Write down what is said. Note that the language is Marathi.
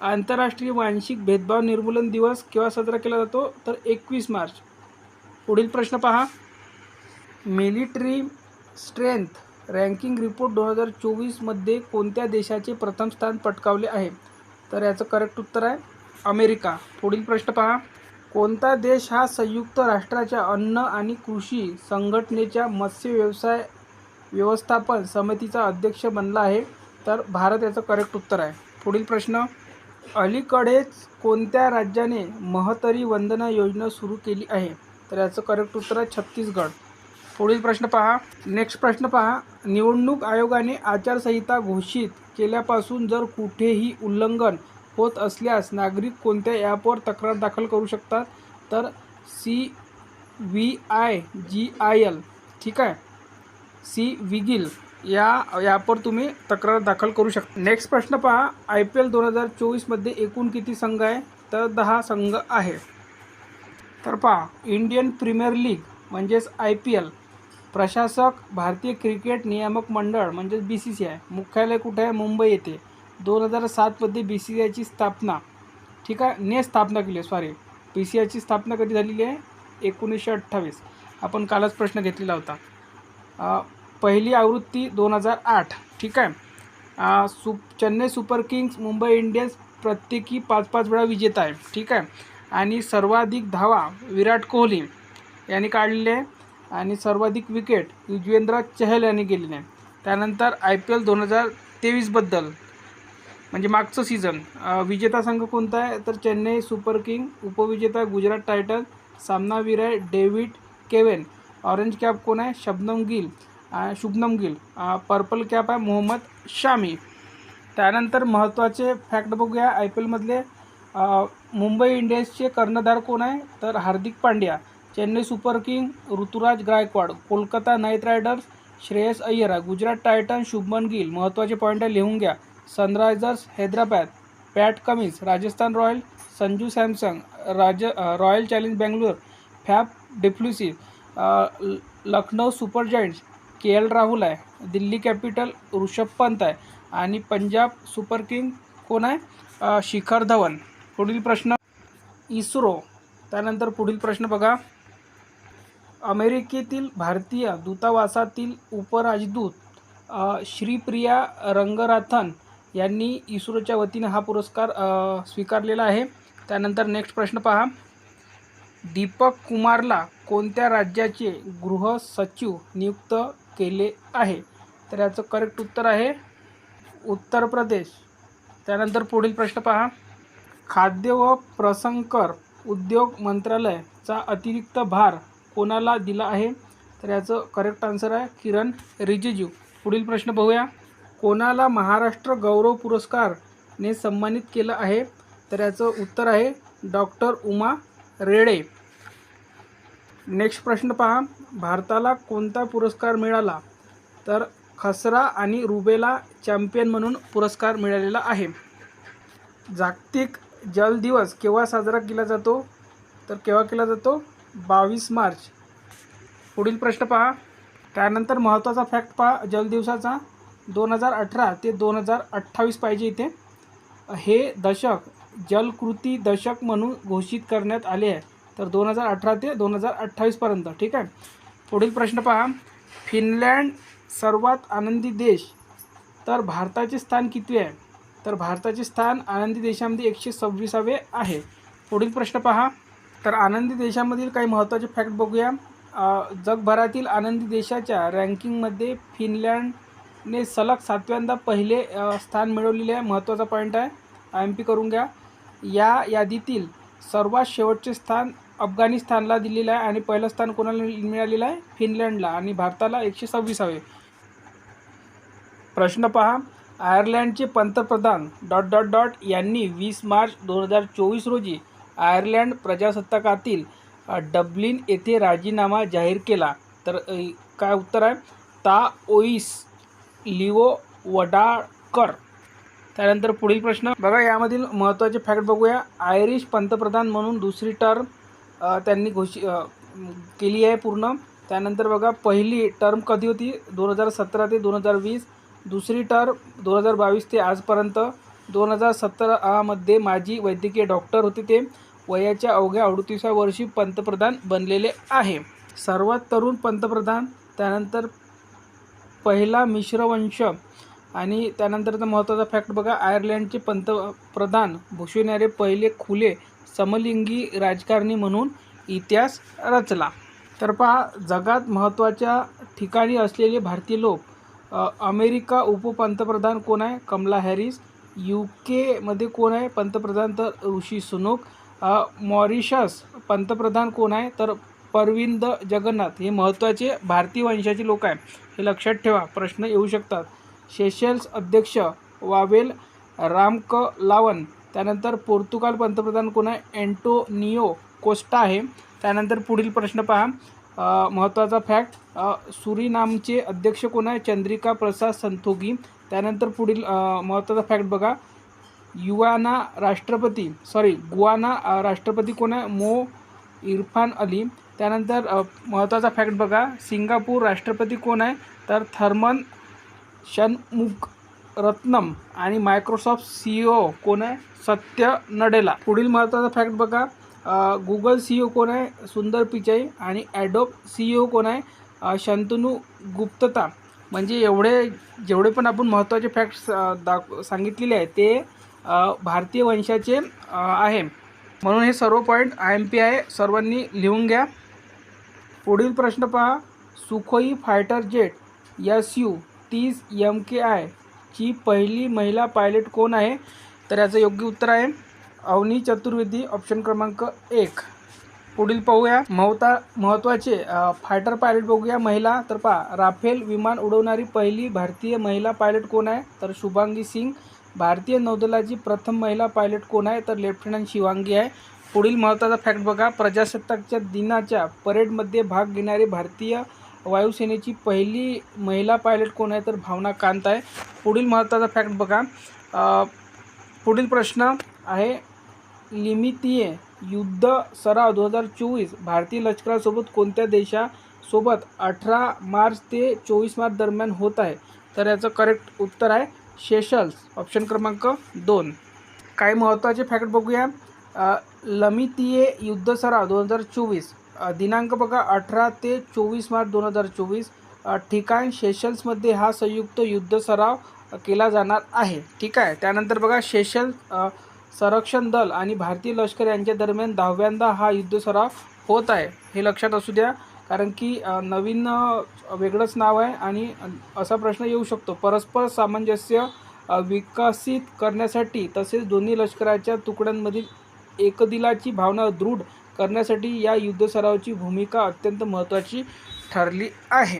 आंतरराष्ट्रीय मानसिक भेदभाव निर्मूलन दिवस केव्हा साजरा केला जातो? तर एकवीस मार्च. पुढील प्रश्न पहा. मिलिटरी स्ट्रेंथ रँकिंग रिपोर्ट दोन हजार चोवीसमध्ये कोणत्या देशाचे प्रथम स्थान पटकावले आहे? तर याचं करेक्ट उत्तर आहे अमेरिका. पुढील प्रश्न पहा. कोणता देश हा संयुक्त राष्ट्राच्या अन्न आणि कृषी संघटनेच्या मत्स्य व्यवसाय व्यवस्थापन समितीचा अध्यक्ष बनला आहे? तर भारत याचं करेक्ट उत्तर आहे. पुढील प्रश्न. अलीकडेच कोणत्या राज्याने महतरी वंदना योजना सुरू केली आहे? तर याचं करेक्ट उत्तर आहे छत्तीसगड. पुढील प्रश्न पहा. नेक्स्ट प्रश्न पहा. निवडणूक आयोगाने आचारसंहिता घोषित केल्यापासून जर कुठेही उल्लंघन होत असल्यास नागरिक कोणत्या ॲपवर तक्रार दाखल करू शकतात? तर C V I G I L. ठीक आहे? सी विगिल या यापर तुम्ही तक्रार दाखल करू शकता. नेक्स्ट प्रश्न पहा. आय पी एल दोन हजार चोवीसमध्ये एकूण किती संघ आहे? तर दहा संघ आहे. तर पहा. इंडियन प्रीमियर लीग म्हणजेच आय पी एल प्रशासक भारतीय क्रिकेट नियामक मंडळ म्हणजेच बी सी सी आय मुख्यालय कुठे आहे? मुंबई येथे. दोन हजार सातमध्ये बी सी सी आयची स्थापना. ठीक आहे? ने स्थापना केली आहे. सॉरी बी सी आयची स्थापना कधी झालेली आहे? एकोणीसशे अठ्ठावीस. आपण कालच प्रश्न घेतलेला होता. पहिली आवृत्ती दोन हजार आठ. ठीक आहे? सु Chennai super kings Mumbai Indians प्रत्येकी पाच पाच वेळा विजेता आहे. ठीक आहे? आणि सर्वाधिक धावा विराट कोहली यांनी काढलेले आहे. आणि सर्वाधिक विकेट युजवेंद्र चहल यांनी गेलेले आहे. त्यानंतर आय पी एल दोन हजार तेवीसबद्दल म्हणजे मागचं सीझन विजेता संघ कोणता आहे? तर चेन्नई सुपर किंग उपविजेता गुजरात टायटन सामनावीर आहे डेव्हिड केवेन. ऑरेंज कॅप कोण आहे? शबनम गिल. शुभनम गिल पर्पल कॅप आहे मोहम्मद शामी. त्यानंतर महत्त्वाचे फॅक्ट बघूया. आय पी एलमधले मुंबई इंडियन्सचे कर्णधार कोण आहे? तर Hardik Pandya Chennai super king Ruturaj Gaikwad Kolkata knight riders Shreyas Iyer Gujarat titan Shubman Gill. महत्त्वाचे पॉईंट आहे लिहून घ्या. Sunrisers Hyderabad Pat Cummins Rajasthan royal Sanju Samson राज royal challenge Bangalore Faf du Plessis ल- Lucknow super giants K L Rahul आहे. दिल्ली कॅपिटल ऋषभ पंत आहे. आणि पंजाब सुपर किंग कोण आहे? शिखर धवन. पुढील प्रश्न. इस्रो. त्यानंतर पुढील प्रश्न बघा. अमेरिकेतील भारतीय दूतावासातील उपराजदूत श्रीप्रिया रंगराथन यांनी इस्रोच्या वतीने हा पुरस्कार स्वीकारलेला आहे. त्यानंतर नेक्स्ट प्रश्न पहा. दीपक कुमारला कोणत्या राज्याचे गृह सचिव नियुक्त केले आहे. तर याचं करेक्ट उत्तर आहे उत्तर प्रदेश. त्यानंतर पुढील प्रश्न पहा. खाद्य व प्रसंकर उद्योग मंत्रालयाचा अतिरिक्त भार कोणाला दिला आहे? तर याचं करेक्ट आन्सर आहे किरण रिजिजू. पुढील प्रश्न पाहूया कोणाला महाराष्ट्र गौरव पुरस्कारने सन्मानित केलं आहे? तर याचं उत्तर आहे डॉक्टर उमा रेडे. नेक्स्ट प्रश्न पहा. भारताला कोणता पुरस्कार मिळाला? तर खसरा आणि रुबेला चॅम्पियन म्हणून पुरस्कार मिळालेला आहे. जागतिक जल दिवस केव्हा साजरा केला जातो? तर केव्हा केला जातो? बावीस मार्च. पुढील प्रश्न पहा. त्यानंतर महत्त्वाचा फॅक्ट पहा. जल दिवसाचा दोन हजार अठरा ते दोन हजार अठ्ठावीस पाहिजे इथे. हे दशक जलकृती दशक म्हणून घोषित करण्यात आले आहे. तर दोन हजार अठरा ते दोन हजार अठ्ठावीसपर्यंत ठीक आहे? पुढील प्रश्न पहा. फिनलँड सर्वात आनंदी देश. तर भारताचे स्थान किती आहे? तर भारताचे स्थान आनंदी देशामध्ये एकशे सव्वीसावे आहे. पुढील प्रश्न पहा. तर आनंदी देशामधील काही महत्त्वाचे फॅक्ट बघूया. जगभरातील आनंदी देशाच्या रँकिंगमध्ये फिनलँडने सलग सातव्यांदा पहिले स्थान मिळवलेले आहे. महत्त्वाचा पॉईंट आहे. आय एम पी करून घ्या. या यादीतील सर्वात शेवटचे स्थान अफगाणिस्तानला दिलेलं आहे आणि पहिलं स्थान कोणाला मिळालेलं आहे? फिनलँडला आणि भारताला एकशे सव्वीसावे. प्रश्न पहा. आयर्लंडचे पंतप्रधान डॉट डॉट डॉट यांनी वीस मार्च दोन हजार चोवीस रोजी आयर्लंड प्रजासत्ताकातील डब्लिन येथे राजीनामा जाहीर केला. तर काय उत्तर आहे? ता ओईस लिओ वडाळकर त्यानंतर पुढील प्रश्न. बघा यामधील महत्त्वाचे फॅक्ट बघूया. आयरिश पंतप्रधान म्हणून दुसरी टर्म त्यांनी घोषित केली आहे पूर्ण. त्यानंतर बघा पहिली टर्म कधी होती? दोन हजार सतरा ते दोन हजार वीस. दुसरी टर्म दोन हजार बावीस ते आजपर्यंत. दोन हजार सतरामध्ये माजी वैद्यकीय डॉक्टर होते ते. वयाच्या अवघ्या अडतीसव्या वर्षी पंतप्रधान बनलेले आहे. सर्वात तरुण पंतप्रधान. त्यानंतर पहिला मिश्रवंश. आणि त्यानंतरचा महत्त्वाचा फॅक्ट बघा आयर्लंडचे पंतप्रधान भूषविणारे पहिले खुले समलिंगी राजकारणी म्हणून इतिहास रचला. तर पहा जगात महत्त्वाच्या ठिकाणी असलेले भारतीय लोक अमेरिका उपपंतप्रधान कोण आहे? कमला हॅरिस. यू केमध्ये कोण आहे? पंतप्रधान तर ऋषी सुनोक. मॉरिशस पंतप्रधान कोण आहे? तर परविंद जगन्नाथ. हे महत्त्वाचे भारतीय वंशाचे लोक आहे. हे लक्षात ठेवा प्रश्न येऊ शकतात. शेशेल्स अध्यक्ष वावेल रामक लावन त्यानंतर पोर्तुगाल पंतप्रधान कोण? आहे अँटोनियो कोस्टा आहे. त्यानंतर पुढील प्रश्न पहा. महत्त्वाचा फॅक्ट सुरीनामचे अध्यक्ष कोण? आहे चंद्रिका प्रसाद संतोगी. त्यानंतर पुढील महत्त्वाचा फॅक्ट बघा. युवाना राष्ट्रपती सॉरी गुआना राष्ट्रपती कोण? आहे मो इरफान अली. त्यानंतर महत्त्वाचा फॅक्ट बघा. सिंगापूर राष्ट्रपती कोण आहे? तर थर्मन शनमुख रत्नम आणि मायक्रोसॉफ्ट सी ओ कोण आहे? सत्य नडेला. पुढील महत्त्वाचा फॅक्ट बघा. गुगल सी ओ कोण आहे? सुंदर पिचाई आणि ॲडोब सी ओ कोण आहे? शंतनू गुप्तता. म्हणजे एवढे जेवढे पण आपण महत्त्वाचे फॅक्ट्स दाख सांगितलेले आहे ते भारतीय वंशाचे आहे. म्हणून हे सर्व पॉईंट आय एम पी आहे सर्वांनी लिहून घ्या. पुढील प्रश्न पहा. Sukhoi fighter jet S U तीस एम के आय ची पहिली महिला पायलट कोण आहे? तर याचं योग्य उत्तर आहे अवनी चतुर्वेदी ऑप्शन क्रमांक एक. पुढील पाहूया. महत्ता महत्त्वाचे फायटर पायलट बघूया. महिला तर पहा राफेल विमान उडवणारी पहिली भारतीय महिला पायलट कोण आहे? तर शुभांगी सिंग. भारतीय नौदलाची प्रथम महिला पायलट कोण आहे? तर लेफ्टनंट शिवांगी आहे. पुढील महत्त्वाचा फॅक्ट बघा. प्रजासत्ताकच्या दिनाच्या परेडमध्ये भाग घेणारी भारतीय वायुसेनेची पहिली महिला पायलट कोण आहे तर भावना कांत आहे. पुढील महत्त्वाचा फॅक्ट बघा. पुढील प्रश्न आहे लिमितीय युद्ध सराव दोन हजार चोवीस भारतीय लष्करासोबत कोणत्या देशासोबत अठरा मार्च ते चोवीस मार्च दरम्यान होत आहे? तर याचं करेक्ट उत्तर आहे शेशल्स. ऑप्शन क्रमांक दोन. काही महत्त्वाचे फॅक्ट बघूया. लमितीय युद्ध सराव दोन हजार चोवीस दिनांक बघा अठरा ते चोवीस मार्च दोन हजार चोवीस. ठिकाण सेशल्समध्ये हा संयुक्त युद्ध सराव केला जाणार आहे. ठीक आहे? त्यानंतर बघा सेशल संरक्षण दल आणि भारतीय लष्कर यांच्या दरम्यान दहाव्यांदा हा युद्ध सराव होत आहे. हे लक्षात असू द्या कारण की नवीन वेगळंच नाव आहे आणि असा प्रश्न येऊ शकतो. परस्पर सामंजस्य विकसित करण्यासाठी तसेच दोन्ही लष्कराच्या तुकड्यांमधील एकदिलाची भावना दृढ करण्यासाठी या युद्धसरावाची भूमिका अत्यंत महत्त्वाची ठरली आहे.